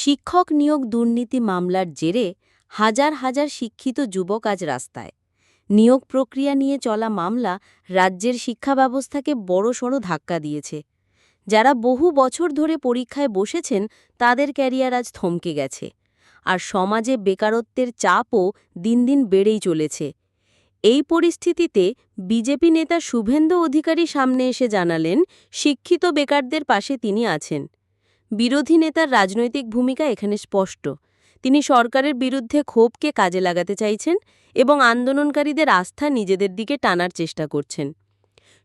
শিক্ষক নিয়োগ দুর্নীতি মামলার জেরে হাজার হাজার শিক্ষিত যুবক আজ রাস্তায়। নিয়োগ প্রক্রিয়া নিয়ে চলা মামলা রাজ্যের শিক্ষা ব্যবস্থাকে বড়সড় ধাক্কা দিয়েছে। যারা বহু বছর ধরে পরীক্ষায় বসেছেন, তাদের ক্যারিয়ার আজ থমকে গেছে। আর সমাজে বেকারত্বের চাপও দিন দিন বেড়েই চলেছে। এই পরিস্থিতিতে বিজেপি নেতা শুভেন্দু অধিকারী সামনে এসে জানালেন, শিক্ষিত বেকারদের পাশে তিনি আছেন। বিরোধী নেতার রাজনৈতিক ভূমিকা এখানে স্পষ্ট। তিনি সরকারের বিরুদ্ধে ক্ষোভকে কাজে লাগাতে চাইছেন এবং আন্দোলনকারীদের আস্থা নিজেদের দিকে টানার চেষ্টা করছেন।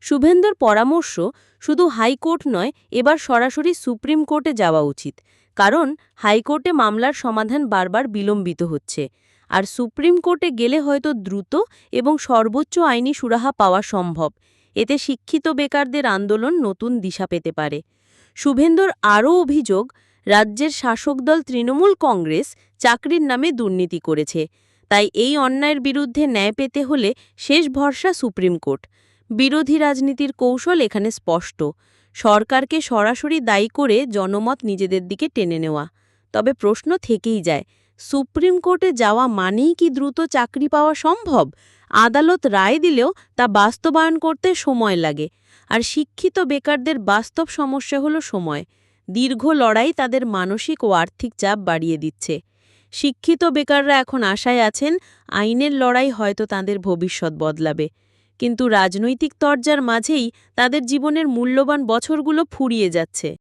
শুভেন্দুর পরামর্শ শুধু হাইকোর্ট নয়, এবার সরাসরি সুপ্রিম কোর্টে যাওয়া উচিত। কারণ হাইকোর্টে মামলার সমাধান বারবার বিলম্বিত হচ্ছে। আর সুপ্রিম কোর্টে গেলে হয়তো দ্রুত এবং সর্বোচ্চ আইনি সুরাহা পাওয়া সম্ভব। এতে শিক্ষিত বেকারদের আন্দোলন নতুন দিশা পেতে পারে। শুভেন্দুর আরও অভিযোগ, রাজ্যের শাসক দল তৃণমূল কংগ্রেস চাকরির নামে দুর্নীতি করেছে। তাই এই অন্যায়ের বিরুদ্ধে ন্যায় পেতে হলে শেষ ভরসা সুপ্রিম কোর্ট। বিরোধী রাজনীতির কৌশল এখানে স্পষ্ট। সরকারকে সরাসরি দায়ী করে জনমত নিজেদের দিকে টেনে নেওয়া। তবে প্রশ্ন থেকেই যায় সুপ্রিম কোর্টে যাওয়া মানেই কি দ্রুত চাকরি পাওয়া সম্ভব? আদালত রায় দিলেও তা বাস্তবায়ন করতে সময় লাগে। আর শিক্ষিত বেকারদের বাস্তব সমস্যা হলো সময়। দীর্ঘ লড়াই তাদের মানসিক ও আর্থিক চাপ বাড়িয়ে দিচ্ছে। শিক্ষিত বেকাররা এখন আশায় আছেন, আইনের লড়াই হয়তো তাদের ভবিষ্যৎ বদলাবে। কিন্তু রাজনৈতিক তরজার মাঝেই তাদের জীবনের মূল্যবান বছরগুলো ফুরিয়ে যাচ্ছে।